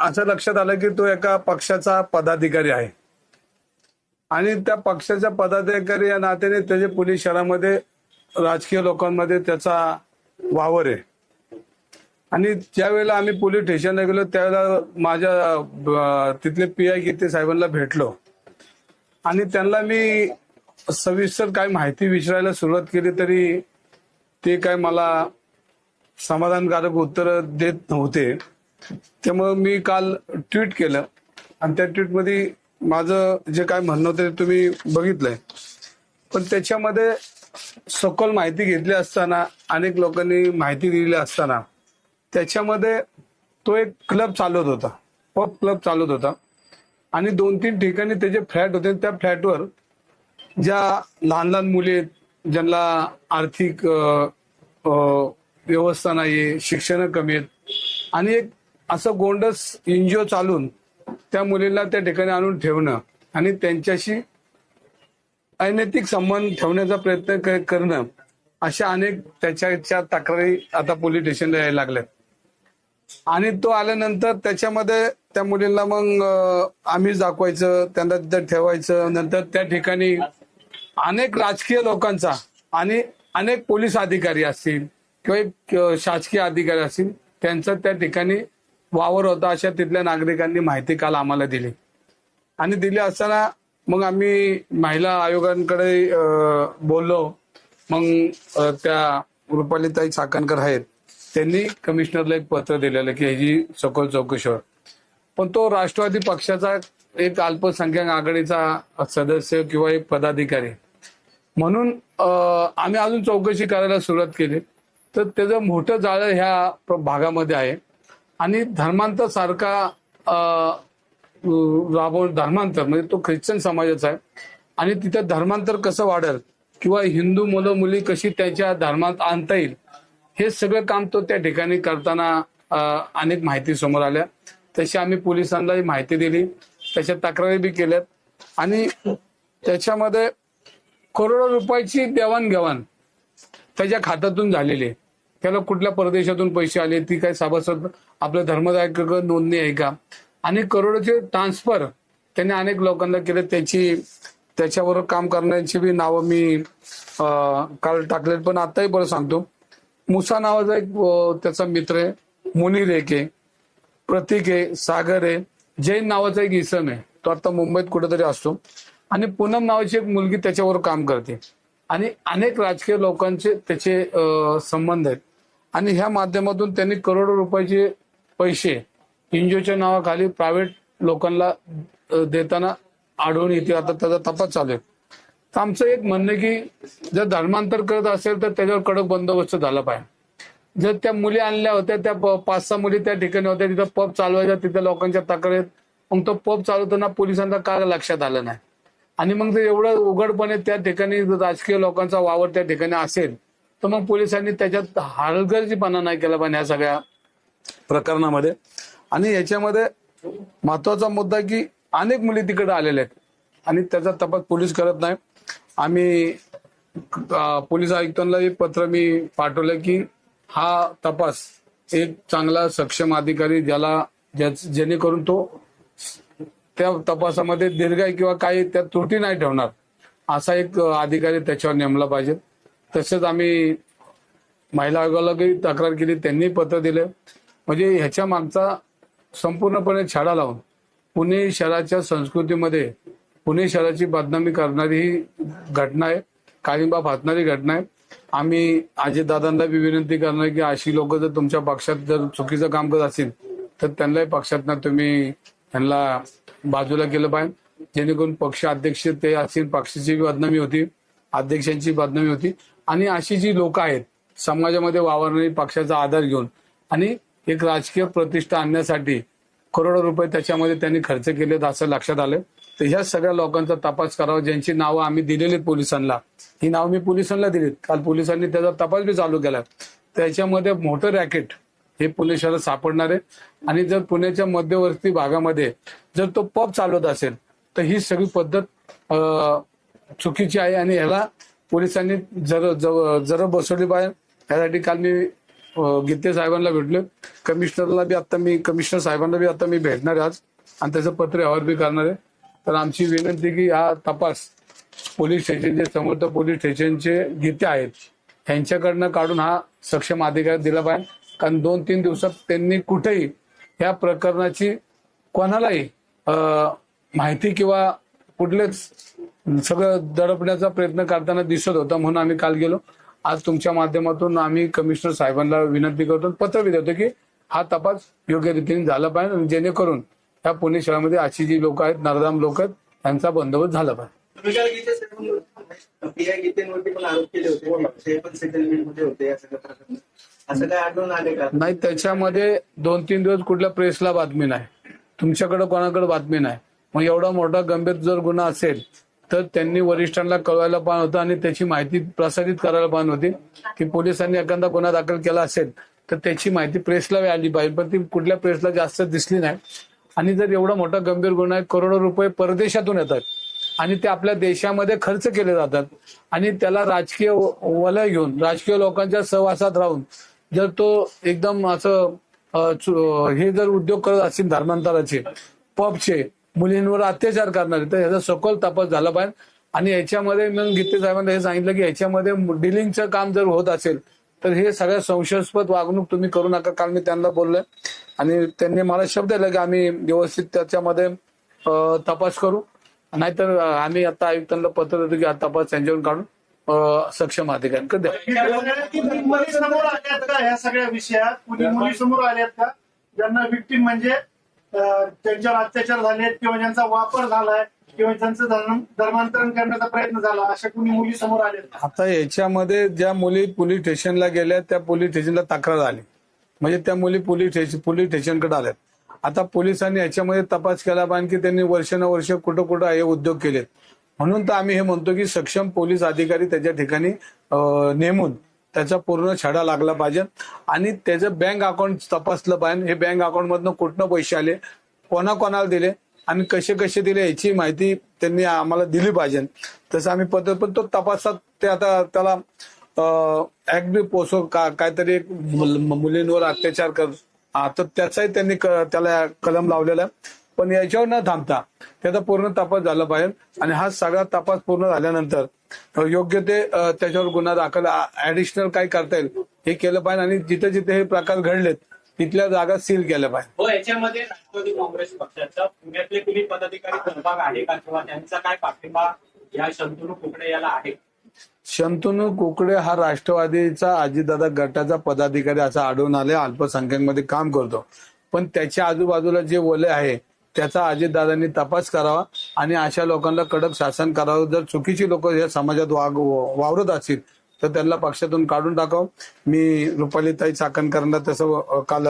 असं लक्षात आलं की तो एका पक्षाचा पदाधिकारी आहे. आणि त्या पक्षाच्या पदाधिकारी या नात्याने त्याचे पुणे शहरामध्ये राजकीय लोकांमध्ये त्याचा वावर आहे. आणि ज्यावेळेला आम्ही पोलीस स्टेशनला गेलो त्यावेळेला माझ्या तिथले पी आय गीते साहेबांना भेटलो. आणि त्यांना मी सविस्तर काय माहिती विचारायला सुरुवात केली तरी ते काय मला समाधानकारक उत्तर देत नव्हते. त्यामुळे मी काल ट्विट केलं. आणि त्या ट्विटमध्ये माझं जे काय म्हणणं होतं ते तुम्ही बघितलंय. पण त्याच्यामध्ये सखोल माहिती घेतली असताना अनेक लोकांनी माहिती दिली असताना त्याच्यामध्ये तो एक क्लब चालवत होता. पब क्लब चालवत होता. आणि दोन तीन ठिकाणी त्याचे फ्लॅट होते त्या फ्लॅटवर ज्या लहान लहान मुली आहेत, ज्यांना आर्थिक व्यवस्था नाही व्यवस्था शिक्षण कमी आहेत आणि एक असं गोंडस एनजीओ चालून त्या मुलीला त्या ठिकाणी आणून ठेवणं आणि त्यांच्याशी अनैतिक संबंध ठेवण्याचा प्रयत्न करणं अशा अनेक त्याच्या तक्रारी आता पोलीस स्टेशनला यायला लागल्यात. आणि तो आल्यानंतर त्याच्यामध्ये त्या मुलींना मग आम्ही आम्हीच दाखवायचं त्यांना तिथं ठेवायचं. नंतर त्या ठिकाणी अनेक राजकीय लोकांचा आणि अनेक पोलीस अधिकारी असतील किंवा एक शासकीय अधिकारी असतील त्यांचा त्या ठिकाणी वावर होता अशा तिथल्या नागरिकांनी माहिती काल आम्हाला दिली. आणि दिली असताना मग आम्ही महिला आयोगांकडे बोललो. मग त्या रुपालीताई चाकणकर आहेत. त्यांनी कमिशनरला एक पत्र दिलेलं की ह्याची सखोल चौकशी पण तो राष्ट्रवादी पक्षाचा एक अल्पसंख्याक आघाडीचा सदस्य किंवा एक पदाधिकारी. म्हणून आम्ही अजून चौकशी करायला सुरुवात केली. तर त्याचं मोठं जाळं ह्या प्र- भागामध्ये आहे. आणि धर्मांतर सारखा अं, धर्मांतर म्हणजे तो ख्रिश्चन समाजाचा आहे. आणि तिथं धर्मांतर कसं वाढेल? किंवा हिंदू मुलं मुली कशी त्याच्या धर्मात आणता येईल? हे सगळं काम तो त्या ठिकाणी करताना अनेक माहिती समोर आल्या. तशी आम्ही पोलिसांनाही माहिती दिली. त्याच्या तक्रारी बी केल्यात. आणि त्याच्यामध्ये करोडो रुपयाची देवाणघेवाण त्याच्या खात्यातून झालेली आहे. त्याला कुठल्या परदेशातून पैसे आले? ती काय सभासद आपल्या धर्मदायक नोंदणी आहे का? आणि करोडोचे ट्रान्सफर त्यांनी अनेक लोकांना केले. त्याची त्याच्यावर काम करण्याची बी नावं मी काल टाकले पण आताही बरं सांगतो. मुसा नावाचा एक त्याचा मित्र आहे. मुनीर एक आहे. प्रतीक आहे. सागर आहे. जैन नावाचा एक इसम आहे. तो आता मुंबईत कुठेतरी असतो. आणि पूनम नावाची एक मुलगी त्याच्यावर काम करते. आणि अनेक राजकीय लोकांचे त्याचे संबंध आहेत. आणि ह्या माध्यमातून त्यांनी करोडो रुपयाचे पैसे इंजोच्या नावाखाली प्रायव्हेट लोकांना देताना आढळून येते आता त्याचा तपास चालू आहे. तर आमचं एक म्हणणं आहे की जर धर्मांतर करत असेल तर त्याच्यावर कडक बंदोबस्त झाला पाहिजे. जर त्या मुली आणल्या होत्या त्या प- पाच सहा मुली त्या ठिकाणी होत्या तिथं पब चालवायच्या तिथं लोकांच्या तक्रारीत. मग तो पब चालवताना पोलिसांना का लक्षात आलं नाही? आणि मग ते एवढं उघडपणे त्या ठिकाणी राजकीय लोकांचा वावर त्या ठिकाणी असेल तर मग पोलिसांनी त्याच्यात हलगर्जीपणा नाही केला पाहिजे या सगळ्या प्रकरणामध्ये. आणि याच्यामध्ये महत्त्वाचा मुद्दा की अनेक मुली तिकडे आलेल्या आहेत आणि त्याचा तपास पोलीस करत नाही. आम्ही अं, पोलीस आयुक्तांना एक पत्र मी पाठवलं की हा तपास एक चांगला सक्षम अधिकारी ज्याला ज्याच- जेणेकरून तो त्या तपासामध्ये दीर्घाई किंवा काही त्या त्रुटी नाही ठेवणार. असा एक अधिकारी त्याच्यावर नेमला पाहिजे. तसेच आम्ही महिला आयोगालाही तक्रार केली त्यांनी पत्र दिलं. म्हणजे ह्याच्या मागचा संपूर्णपणे छाडा लावून पुणे शहराच्या संस्कृतीमध्ये पुणे शहराची बदनामी करणारी ही घटना आहे काळिंबा फासणारी घटना आहे. आम्ही अजितदादांना बी विनंती करणार की अशी लोक जर तुमच्या पक्षात जर चुकीचं काम करत असतील तर त्यांनाही पक्षातनं तुम्ही त्यांना बाजूला केलं पाहिजे. जेणेकरून पक्ष अध्यक्ष ते असतील पक्षाची बदनामी होती अध्यक्षांची बदनामी होती. आणि अशी जी लोक आहेत समाजामध्ये वावरणारी पक्षाचा आधार घेऊन आणि एक राजकीय प्रतिष्ठा आणण्यासाठी करोडो रुपये त्याच्यामध्ये त्यांनी खर्च केलेत असं लक्षात आलं. तर ह्या सगळ्या लोकांचा तपास करावा ज्यांची नावं आम्ही दिलेली पोलिसांना. ही नावं मी पोलिसांना दिलीत. काल पोलिसांनी त्याचा तपास बी चालू केला. त्याच्यामध्ये मोठं रॅकेट हे पुणे शहरात सापडणार आहे. आणि जर पुण्याच्या मध्यवर्ती भागामध्ये जर तो पब चालवत असेल तर ही सगळी पद्धत चुकीची आहे आणि ह्याला पोलिसांनी जर जर- बसवली पाहिजे यासाठी काल मी गीते साहेबांना भेटलो. कमिशनरला बी आता मी कमिशनर साहेबांना बी आता मी भेटणार आहे आज. आणि त्याचं पत्र व्यवहार बी करणार आहे. तर आमची विनंती की हा तपास पोलीस स्टेशनचे समर्थ पोलीस स्टेशनचे गीते आहेत. ह्यांच्याकडनं काढून हा सक्षम अधिकार दिला पाहिजे. कारण दोन तीन दिवसात त्यांनी कुठेही या प्रकरणाची कोणालाही माहिती किंवा कुठलेच सगळं दडपण्याचा प्रयत्न करताना दिसत होता म्हणून आम्ही काल गेलो. आज तुमच्या माध्यमातून आम्ही कमिशनर साहेबांना विनंती करतो पत्र बी देतो की हा तपास योग्य रीतीने झाला पाहिजे आणि जेणेकरून या पुणे शहरामध्ये अशी जी लोक आहेत नरदाम लोक आहेत त्यांचा बंदोबस्त झाला पाहिजे. नाही त्याच्यामध्ये दोन तीन दिवस कुठल्या प्रेसला बातमी नाही. तुमच्याकडे कोणाकडे बातमी नाही. मग एवढा मोठा गंभीर जर गुन्हा असेल तर त्यांनी वरिष्ठांना कळवायला पाहिजे होतं आणि त्याची माहिती प्रसारित करायला पाहिजे होती. की पोलिसांनी एखादा गुन्हा दाखल केला असेल तर त्याची माहिती प्रेसला आली पाहिजे पण ती कुठल्या प्रेसला जास्त दिसली नाही. आणि जर एवढा मोठा गंभीर गुन्हा आहे करोडो रुपये परदेशातून येतात. आणि ते आपल्या देशामध्ये खर्च केले जातात. आणि त्याला राजकीय वलय घेऊन राजकीय लोकांच्या सहवासात राहून जर तो एकदम असं चु- हे जर उद्योग करत असतील धर्मांतराचे पबचे मुलींवर अत्याचार करणारे. तर याचा सखोल तपास झाला पाहिजे. आणि याच्यामध्ये मग गीते साहेबांना हे सांगितलं की याच्यामध्ये डिलिंगचं काम जर होत असेल तर हे सगळ्या संशयास्पद वागणूक तुम्ही करू नका. काल मी त्यांना बोललोय. आणि त्यांनी मला शब्द दिला की आम्ही व्यवस्थित त्याच्यामध्ये तपास करू. नाहीतर आम्ही आता आयुक्तांना पत्र देतो की हा तपास त्यांच्याकडून काढून सक्षम अधिकाऱ्यांकडे द्या. मुली समोर आल्यात का या सगळ्या विषयात? कुणी मुली समोर आल्यात का? ज्यांना विक्टीम म्हणजे त्यांच्यावर अत्याचार झालेत किंवा ज्यांचा वापर झालाय किंवा त्यांचं धर्मांतरण करण्याचा प्रयत्न झाला अशा कुणी मुली समोर आल्यात आता याच्यामध्ये ज्या मुली पोलीस स्टेशनला गेल्या त्या पोलीस स्टेशनला तक्रार आली. म्हणजे त्या मुली पोलीस स्टेशन पोलीस स्टेशनकडे आल्यात. आता पोलिसांनी याच्यामध्ये तपास केला पाहिजे की त्यांनी वर्षानुवर्ष कुठं कुठं हे उद्योग केलेत. म्हणून तर आम्ही हे म्हणतो की सक्षम पोलीस अधिकारी त्याच्या ठिकाणी नेमून त्याचा पूर्ण छडा लागला पाहिजे. आणि त्याचं बँक अकाउंट तपासलं पाहिजे. हे बँक अकाउंट मधनं कुठनं पैसे आले कोणाकोणाला दिले आणि कसे कसे दिले याची माहिती त्यांनी आम्हाला दिली पाहिजे. तसं आम्ही पत्र पण तो तपासात ते आता त्याला ऍक्ट बी पोसो का काहीतरी मुलींवर अत्याचार कर तर त्याचाही त्यांनी क- त्याला कलम लावलेला आहे. पण याच्यावर न थांबता त्याचा पूर्ण तपास झाला पाहिजे. आणि हा सगळा तपास पूर्ण झाल्यानंतर योग्य ते त्याच्यावर गुन्हा दाखल. ऍडिशनल काय करता येईल हे केलं पाहिजे आणि जिथे जिथे हे प्रकार घडलेत तिथल्या जागा सील केल्या पाहिजे. हो याच्यामध्ये राष्ट्रवादी काँग्रेस पक्षाचा पुण्यातले कुणी पदाधिकारी सहभाग आहे का किंवा त्यांचा काय पाठिंबा या शंतनू कुकडे याला आहे? शंतनू कुकडे हा राष्ट्रवादीचा अजितदादा गटाचा पदाधिकारी असा आढळून आले अल्पसंख्याकमध्ये काम करतो. पण त्याच्या आजूबाजूला जे वलय आहे त्याचा अजितदादांनी तपास करावा. आणि अशा लोकांना कडक शासन करावं. जर चुकीची लोक या समाजात वाग वावरत असतील तर त्यांना पक्षातून काढून टाकावं. मी रुपालीताई चाकणकरांना तसं काल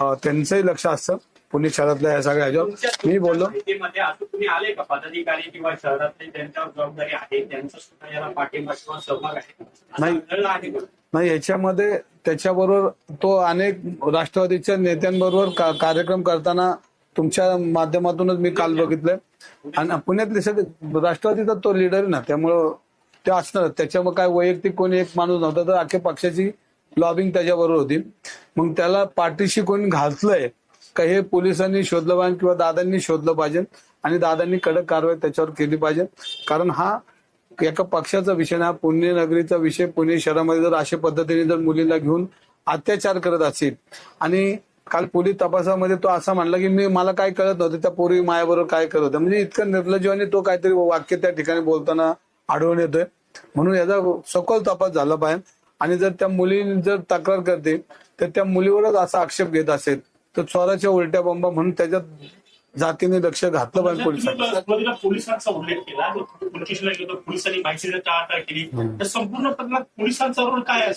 त्यांचंही लक्ष असतं. पुणे शहरातल्या या सगळ्या ह्याच्यावर. मी बोललो. माहितीमध्ये असं तुम्ही आले का? पदाधिकारी किंवा शहरातले त्यांच्यावर जबाबदारी आहे त्यांचा सुद्धा याला पाठिंबा किंवा सहभाग आहे. असं नाही. नाही याच्यामध्ये त्याच्याबरोबर तो अनेक राष्ट्रवादीच्या नेत्यांबरोबर कार्यक्रम करताना तुमच्या माध्यमातूनच मी काल बघितलंय. आणि पुण्यातले सगळे राष्ट्रवादीचा तो लीडर आहे ना त्यामुळं ते असणार. त्याच्यामुळे काय वैयक्तिक कोणी एक माणूस नव्हता तर अख्ख्या पक्षाची लॉबिंग त्याच्याबरोबर होती. मग त्याला पाठीशी कोणी घालतलंय का हे पोलिसांनी शोधलं पाहिजे किंवा दादांनी शोधलं पाहिजे आणि दादांनी कडक कारवाई त्याच्यावर केली पाहिजे. कारण हा एका पक्षाचा विषय हा पुणे नगरीचा विषय पुणे शहरामध्ये जर अशा पद्धतीने जर मुलीला घेऊन अत्याचार करत असेल आणि काल पोलीस तपासामध्ये तो असा म्हणला की मी मला काय कळत नव्हतं त्या पोरी मायाबरोबर काय करत होत्या म्हणजे इतकं निर्लज्जवाने तो काहीतरी वाक्य त्या ठिकाणी बोलताना आढळून येतोय. म्हणून याचा सखोल तपास झाला पाहिजे. आणि जर त्या मुली जर तक्रार करते तर त्या मुलीवरच असा आक्षेप घेत असेल तर चोराच्या उलट्या बॉम्बा म्हणून त्याच्यात जातीने लक्ष घातलं पाहिजे पोलिसांनी. सुरुवातीला पोलिसांचा उल्लेख केला. पोलिसांना गेलो पोलिसांनी माहिती टाळाटाळ केली तर संपूर्ण पोलिसांचा रोल काय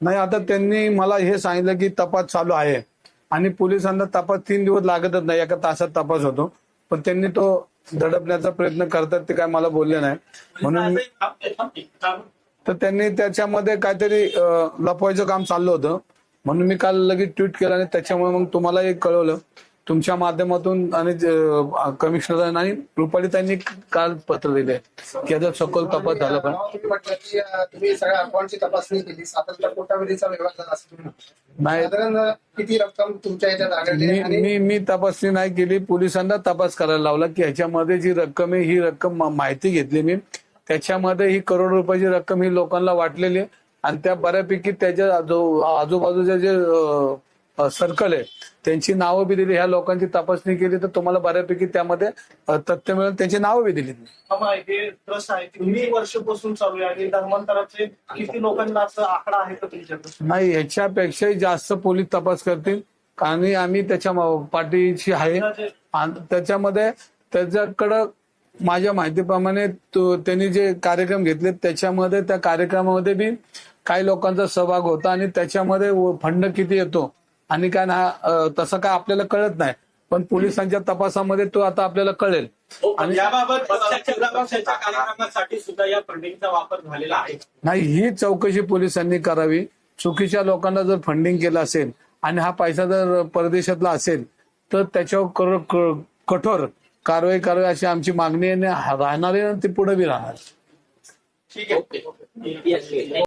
नाही आता त्यांनी मला हे सांगितलं की तपास चालू आहे. आणि पोलिसांना तपास तीन दिवस लागतच नाही एका तासात तपास होतो. पण त्यांनी तो दडपण्याचा प्रयत्न करतात ते काय मला बोलले नाही. म्हणून तर त्यांनी त्याच्यामध्ये काहीतरी लपवायचं काम चाललं होतं. म्हणून मी काल लगेच ट्विट केलं आणि त्याच्यामुळे मग तुम्हाला एक कळवलं. तुमच्या माध्यमातून आणि कमिशनर आणि रुपालीताईंनी काल पत्र दिले. की याचा सखोल तपास झाला पाहिजे तुम्ही सगळ्या अकाउंटची तपासणी केली. कोटावधीचा व्यवहार म्हटलं. नाही. किती रक्कम तुमच्या याच्यात मी मी तपासणी नाही केली. पोलिसांना तपास करायला लावला की ह्याच्यामध्ये जी रक्कम आहे ही रक्कम माहिती घेतली मी. त्याच्यामध्ये ही करोड रुपयाची रक्कम ही लोकांना वाटलेली आहे. आणि त्या बऱ्यापैकी त्याच्या जो आजूबाजूचे जे सर्कल आहे. त्यांची नावं बी दिली ह्या लोकांची तपासणी केली तर तुम्हाला बऱ्यापैकी त्यामध्ये तथ्य मिळेल. त्यांची नावं बी दिली हे ट्रस्ट आहे ते किती वर्षापासून चालू आहे आणि धर्मांतराचे किती लोकांना असं आकडा आहे का तुमच्याकडे? नाही ह्याच्यापेक्षाही जास्त पोलीस तपास करतील. आणि आम्ही त्याच्या पाठीशी आहे. त्याच्यामध्ये त्याच्याकडं माझ्या माहितीप्रमाणे त्यांनी जे कार्यक्रम घेतले त्याच्यामध्ये त्या कार्यक्रमामध्ये बी काही लोकांचा सहभाग होता आणि त्याच्यामध्ये फंड किती येतो आणि काय ना तसं काय आपल्याला कळत नाही. पण पोलिसांच्या तपासामध्ये तो आता आपल्याला कळेल. आणि याबाबत पक्षाच्या पक्षाच्या कार्यक्रमासाठी सुद्धा या फंडिंगचा वापर झालेला आहे. नाही ही चौकशी पोलिसांनी करावी. चुकीच्या लोकांना जर फंडिंग केलं असेल आणि हा पैसा जर परदेशातला असेल तर त्याच्यावर कठोर कारवाई करावी अशी आमची मागणी आहे आणि राहणार आहे आणि ती पुढे बी राहणार. ठीक आहे.